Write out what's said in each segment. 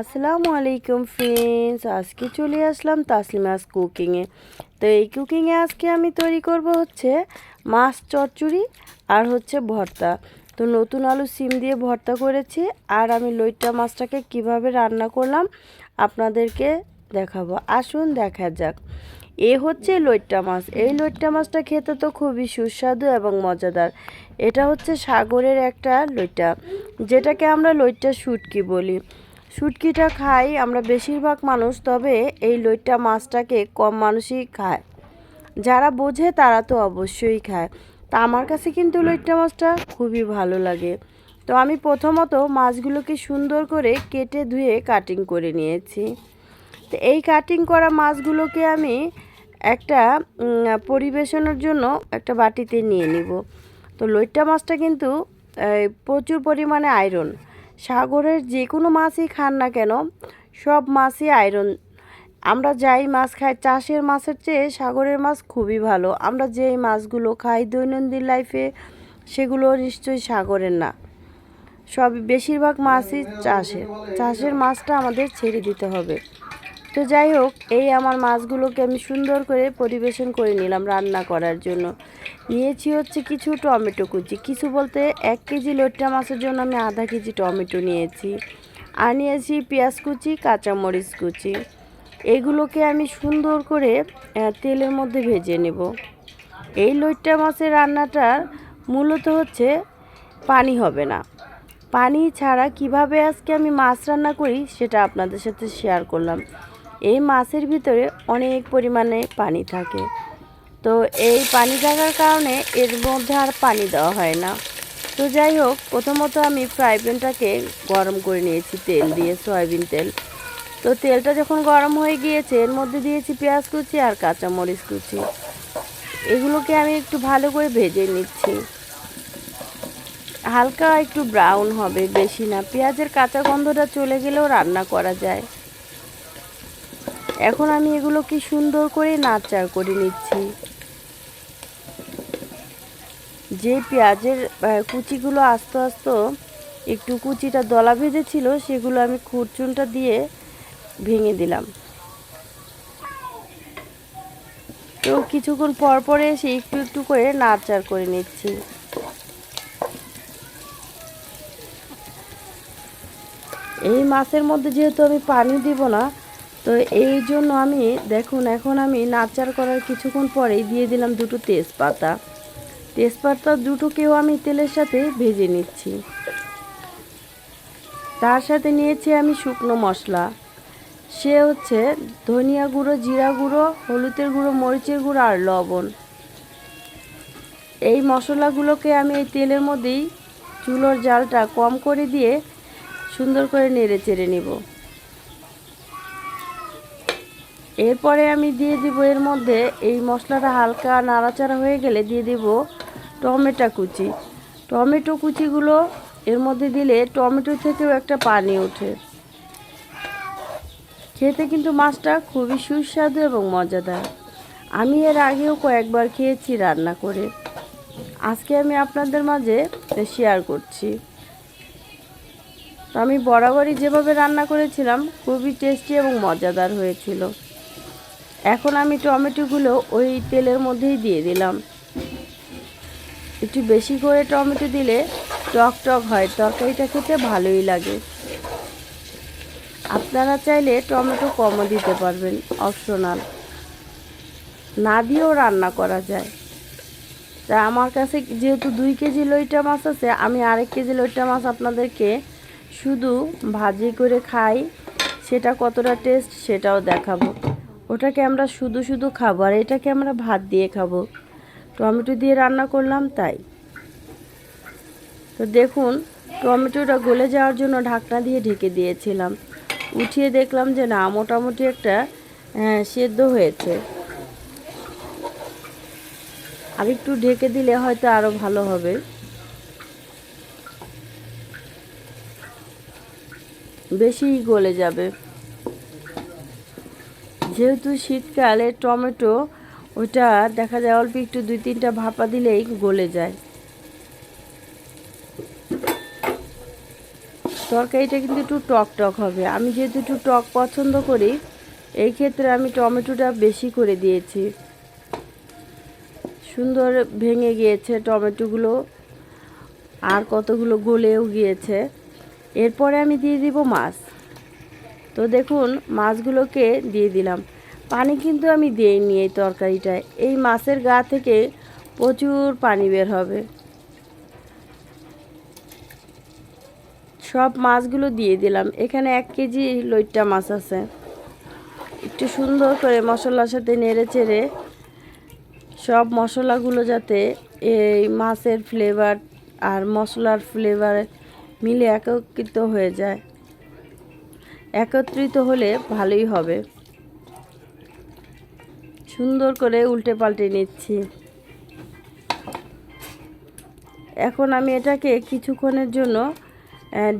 আসসালামু আলাইকুম ফ্রেন্ডস আজকে চলে আসলাম তাসলিমাস কুকিংয়ে তো এই কুকিংয়ে আজকে আমি তৈরি করব হচ্ছে মাছ চচ্চড়ি আর হচ্ছে ভর্তা। তো নতুন আলু সিম দিয়ে ভর্তা করেছি আর আমি লইট্টা মাছটাকে কীভাবে রান্না করলাম আপনাদেরকে দেখাবো। আসুন দেখা যাক। এ হচ্ছে লইট্টা মাছ। এই লইট্টা মাছটা খেতে তো খুবই সুস্বাদু এবং মজাদার। এটা হচ্ছে সাগরের একটা লইট্টা, যেটাকে আমরা লইট্টা শুটকি বলি। শুটকিটা খাই আমরা বেশিরভাগ মানুষ তবে এই লইট্টা মাছটাকে কম মানুষই খায়। যারা বোঝে তারা তো অবশ্যই খায়। তা আমার কাছে কিন্তু লইট্টা মাছটা খুবই ভালো লাগে। তো আমি প্রথমত মাছগুলোকে সুন্দর করে কেটে ধুয়ে কাটিং করে নিয়েছি। তো এই কাটিং করা মাছগুলোকে আমি একটা পরিবেশনের জন্য একটা বাটিতে নিয়ে নিব। তো লইট্টা মাছটা কিন্তু প্রচুর পরিমাণে আয়রন সাগরের যে কোনো মাছই খান না কেন, সব মাছই আয়রন আমরা যাই মাছ খাই, চাষের মাছের চেয়ে সাগরের মাছ খুবই ভালো। আমরা যেই মাছগুলো খাই দৈনন্দিন লাইফে সেগুলো নিশ্চয়ই সাগরের না। সব বেশিরভাগ মাছই চাষের। চাষের মাছটা আমাদের ছেড়ে দিতে হবে। তো যাই হোক, এই আমার মাছগুলোকে আমি সুন্দর করে পরিবেশন করে নিলাম রান্না করার জন্য। নিয়েছি হচ্ছে কিছু টমেটো কুচি। কিছু বলতে এক কেজি লোট্টা মাছের জন্য আমি আধা কেজি টমেটো নিয়েছি। আর নিয়েছি পেঁয়াজ কুচি, কাঁচামরিচ কুচি। এগুলোকে আমি সুন্দর করে তেলের মধ্যে ভেজে নেব। এই লইট্টা মাছের রান্নাটা মূলত হচ্ছে পানি হবে না। পানি ছাড়া কীভাবে আজকে আমি মাছ রান্না করি সেটা আপনাদের সাথে শেয়ার করলাম। এই মাছের ভিতরে অনেক পরিমাণে পানি থাকে। তো এই পানি থাকার কারণে এর মধ্যে আর পানি দেওয়া হয় না। তো যাই হোক, প্রথমত আমি ফ্রাই প্যানটাকে গরম করে নিয়েছি তেল দিয়ে, সয়াবিন তেল। তো তেলটা যখন গরম হয়ে গিয়েছে, এর মধ্যে দিয়েছি পেঁয়াজ কুচি আর কাঁচামরিচ কুচি। এগুলোকে আমি একটু ভালো করে ভেজে নিচ্ছি। হালকা একটু ব্রাউন হবে, বেশি না। পেঁয়াজের কাঁচা গন্ধটা চলে গেলেও রান্না করা যায়। এখন আমি এগুলোকে সুন্দর করে নাচার করে নিচ্ছি। যে পেঁয়াজের কুচিগুলো আস্তে আস্তে একটু কুচিটা দলা ভেজেছিল, সেগুলো আমি খুরচুনটা দিয়ে ভেঙে দিলাম। তো কিছুক্ষণ পর পরে এসে একটু একটু করে নাড়চাড় করে নিচ্ছি। এই মাছের মধ্যে যেহেতু আমি পানি দিব না, তো এই জন্য আমি, দেখুন, এখন আমি নাচার করার কিছুক্ষণ পরেই দিয়ে দিলাম দুটো তেজপাতা। তেজপাতা দুটোকেও আমি তেলের সাথে ভেজে নিচ্ছি। তার সাথে নিয়েছি আমি শুকনো মশলা। সে হচ্ছে ধনিয়া গুঁড়ো, জিরা গুঁড়ো, হলুদের গুঁড়ো, মরিচের গুঁড়ো আর লবণ। এই মশলাগুলোকে আমি এই তেলের মধ্যেই চুলোর জালটা কম করে দিয়ে সুন্দর করে নেড়ে চেড়ে নিব। এরপরে আমি দিয়ে দিব এর মধ্যে এই মশলাটা হালকা নাড়াচাড়া হয়ে গেলে দিয়ে দিব টমেটো কুচি। টমেটো কুচিগুলো এর মধ্যে দিলে টমেটো থেকেও একটা পানি ওঠে। খেতে কিন্তু মাছটা খুবই সুস্বাদু এবং মজাদার। আমি এর আগেও কয়েকবার খেয়েছি রান্না করে। আজকে আমি আপনাদের মাঝে শেয়ার করছি। তো আমি বরাবরই যেভাবে রান্না করেছিলাম, খুবই টেস্টি এবং মজাদার হয়েছিল। এখন আমি টমেটোগুলো ওই তেলের মধ্যেই দিয়ে দিলাম। একটু বেশি করে টমেটো দিলে টক টক হয়, তরকারিটা খেতে ভালোই লাগে। আপনারা চাইলে টমেটো কমও দিতে পারবেন অপশনাল না দিয়েও রান্না করা যায়। তা আমার কাছে যেহেতু দুই কেজি লইটা মাছ আছে, আমি আরেক কেজি লইটা মাছ আপনাদেরকে শুধু ভাজি করে খাই, সেটা কতটা টেস্ট সেটাও দেখাবো। ওটাকে আমরা শুধু শুধু খাব, আর এটাকে আমরা ভাত দিয়ে খাব। টমেটো দিয়ে রান্না করলাম তাই। তো দেখুন টমেটোটা গলে যাওয়ার জন্য ঢাকনা দিয়ে ঢেকে দিয়েছিলাম। উঠিয়ে দেখলাম যে না মোটামুটি একটা হ্যাঁ, সেদ্ধ হয়েছে। আর একটু ঢেকে দিলে হয়তো আরও ভালো হবে। বেশি গলে যাবে। যেহেতু শীতকালে টমেটো ওটা দেখা যায় অল্প একটু দুই তিনটা ভাপা দিলেই গলে যায়। তরকারিটা কিন্তু একটু টক টক হবে। আমি যেহেতু একটু টক পছন্দ করি, এই ক্ষেত্রে আমি টমেটোটা বেশি করে দিয়েছি। সুন্দর ভেঙে গিয়েছে টমেটোগুলো, আর কতগুলো গলেও গিয়েছে। এরপরে আমি দিয়ে দিব মাছ। তো দেখুন, মাছগুলোকে দিয়ে দিলাম। পানি কিন্তু আমি দিইনি এই তরকারিটায়। এই মাছের গা থেকে প্রচুর পানি বের হবে। সব মাছগুলো দিয়ে দিলাম। এখানে এক কেজি লইট্টা মাছ আছে। একটু সুন্দর করে মশলার সাথে নেড়ে চেড়ে সব মশলাগুলো যাতে এই মাছের ফ্লেভার আর মশলার ফ্লেভার মিলে একত্রিত হয়ে যায়। একত্রিত হলে ভালোই হবে। সুন্দর করে উল্টে পাল্টে নিচ্ছি। এখন আমি এটাকে কিছুক্ষণের জন্য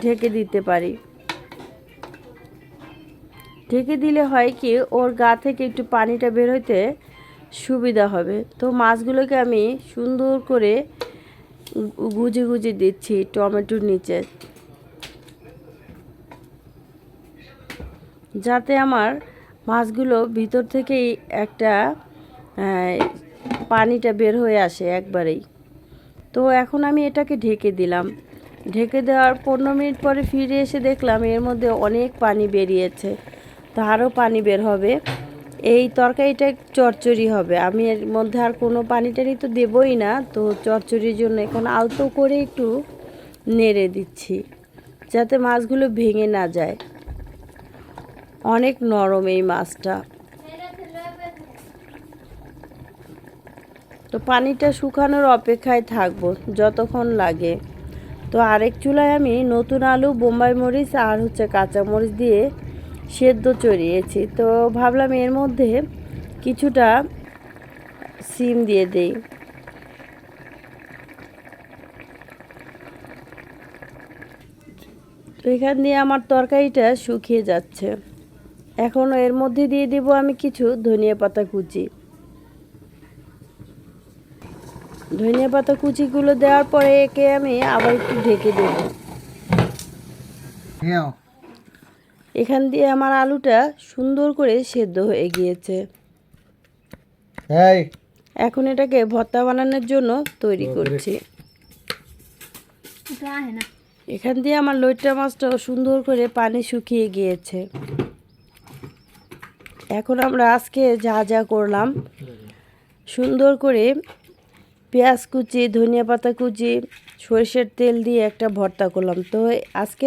ঢেকে দিতে পারি। ঢেকে দিলে হয় কি, ওর গা থেকে একটু পানিটা বের হইতে সুবিধা হবে। তো মাছগুলোকে আমি সুন্দর করে গুজে গুজে দিচ্ছি টমেটোর নিচে। যাতে আমার মাছগুলো ভিতর থেকেই একটা পানিটা বের হয়ে আসে একবারেই। তো এখন আমি এটাকে ঢেকে দিলাম। ঢেকে দেওয়ার পনেরো মিনিট পরে ফিরে এসে দেখলাম এর মধ্যে অনেক পানি বেরিয়েছে। তো আরও পানি বের হবে। এই তরকারিটা চচ্চড়ি হবে। আমি এর মধ্যে আর কোনো পানি টানি তো দেবই না। তো চচ্চড়ির জন্য এখন আলতো করে একটু নেড়ে দিচ্ছি, যাতে মাছগুলো ভেঙে না যায়। অনেক নরম এই মাছটা। তো পানিটা শুকানোর অপেক্ষায় থাকব, যতক্ষণ লাগে। তো আরেক চুলায় আমি নতুন আলু, বোম্বাই মরিচ আর হচ্ছে কাঁচা মরিচ দিয়ে সেদ্ধ চড়িয়েছি। তো ভাবলাম এর মধ্যে কিছুটা সিম দিয়ে দেই। তো এখান দিয়ে আমার তরকারিটা শুকিয়ে যাচ্ছে। এখন এর মধ্যে দিয়ে দিব আমি কিছু ধনিয়া পাতা কুচি। ধনিয়া পাতা কুচিগুলো দেওয়ার পরে একে আমি আবার একটু ঢেকে দেব। এখান দিয়ে আমার আলুটা সুন্দর করে সেদ্ধ হয়ে গিয়েছে। এই। এখন এটাকে ভর্তা বানানোর জন্য তৈরি করছি। এখান দিয়ে আমার লইট্টা মাছটাও সুন্দর করে পানি শুকিয়ে গিয়েছে। এখন আমরা আজকে যা যা করলাম, সুন্দর করে পেঁয়াজ কুচি, ধনিয়া পাতা কুচি, সরিষার তেল দিয়ে একটা ভর্তা করলাম। তো আজকে